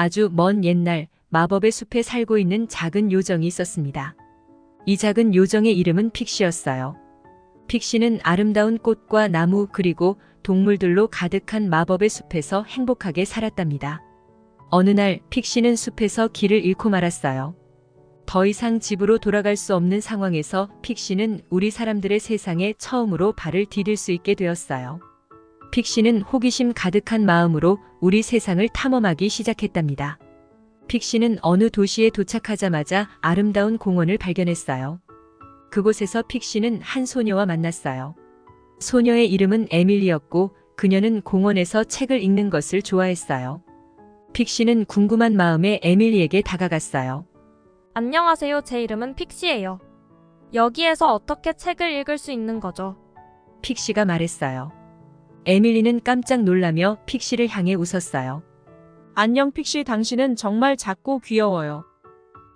아주 먼 옛날 마법의 숲에 살고 있는 작은 요정이 있었습니다. 이 작은 요정의 이름은 픽시였어요. 픽시는 아름다운 꽃과 나무 그리고 동물들로 가득한 마법의 숲에서 행복하게 살았답니다. 어느 날 픽시는 숲에서 길을 잃고 말았어요. 더 이상 집으로 돌아갈 수 없는 상황에서 픽시는 우리 사람들의 세상에 처음으로 발을 디딜 수 있게 되었어요. 픽시는 호기심 가득한 마음으로 우리 세상을 탐험하기 시작했답니다. 픽시는 어느 도시에 도착하자마자 아름다운 공원을 발견했어요. 그곳에서 픽시는 한 소녀와 만났어요. 소녀의 이름은 에밀리였고 그녀는 공원에서 책을 읽는 것을 좋아했어요. 픽시는 궁금한 마음에 에밀리에게 다가갔어요. 안녕하세요. 제 이름은 픽시예요. 여기에서 어떻게 책을 읽을 수 있는 거죠? 픽시가 말했어요. 에밀리는 깜짝 놀라며 픽시를 향해 웃었어요. 안녕 픽시 당신은 정말 작고 귀여워요.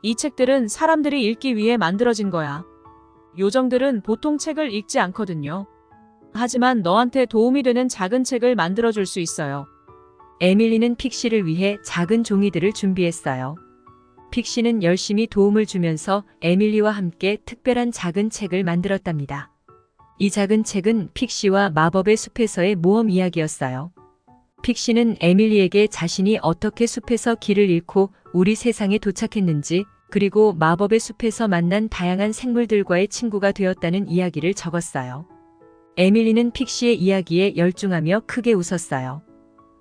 이 책들은 사람들이 읽기 위해 만들어진 거야. 요정들은 보통 책을 읽지 않거든요. 하지만 너한테 도움이 되는 작은 책을 만들어줄 수 있어요. 에밀리는 픽시를 위해 작은 종이들을 준비했어요. 픽시는 열심히 도움을 주면서 에밀리와 함께 특별한 작은 책을 만들었답니다. 이 작은 책은 픽시와 마법의 숲에서의 모험 이야기였어요. 픽시는 에밀리에게 자신이 어떻게 숲에서 길을 잃고 우리 세상에 도착했는지 그리고 마법의 숲에서 만난 다양한 생물들과의 친구가 되었다는 이야기를 적었어요. 에밀리는 픽시의 이야기에 열중하며 크게 웃었어요.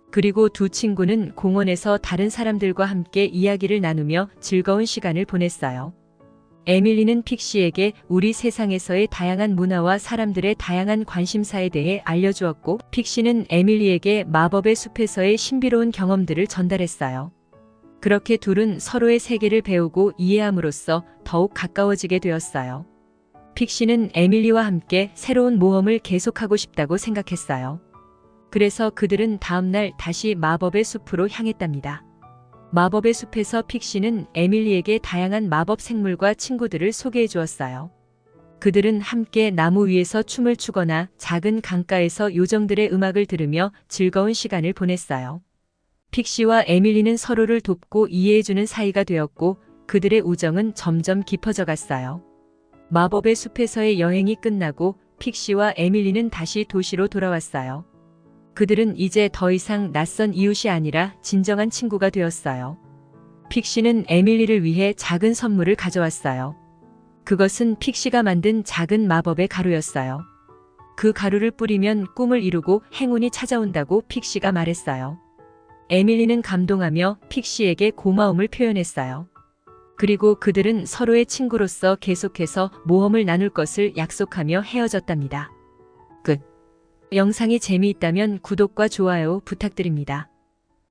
그리고 두 친구는 공원에서 다른 사람들과 함께 이야기를 나누며 즐거운 시간을 보냈어요. 에밀리는 픽시에게 우리 세상에서의 다양한 문화와 사람들의 다양한 관심사에 대해 알려주었고, 픽시는 에밀리에게 마법의 숲에서의 신비로운 경험들을 전달했어요. 그렇게 둘은 서로의 세계를 배우고 이해함으로써 더욱 가까워지게 되었어요. 픽시는 에밀리와 함께 새로운 모험을 계속하고 싶다고 생각했어요. 그래서 그들은 다음날 다시 마법의 숲으로 향했답니다. 마법의 숲에서 픽시는 에밀리에게 다양한 마법 생물과 친구들을 소개해 주었어요. 그들은 함께 나무 위에서 춤을 추거나 작은 강가에서 요정들의 음악을 들으며 즐거운 시간을 보냈어요. 픽시와 에밀리는 서로를 돕고 이해해주는 사이가 되었고 그들의 우정은 점점 깊어져 갔어요. 마법의 숲에서의 여행이 끝나고 픽시와 에밀리는 다시 도시로 돌아왔어요. 그들은 이제 더 이상 낯선 이웃이 아니라 진정한 친구가 되었어요. 픽시는 에밀리를 위해 작은 선물을 가져왔어요. 그것은 픽시가 만든 작은 마법의 가루였어요. 그 가루를 뿌리면 꿈을 이루고 행운이 찾아온다고 픽시가 말했어요. 에밀리는 감동하며 픽시에게 고마움을 표현했어요. 그리고 그들은 서로의 친구로서 계속해서 모험을 나눌 것을 약속하며 헤어졌답니다. 끝. 영상이 재미있다면 구독과 좋아요 부탁드립니다.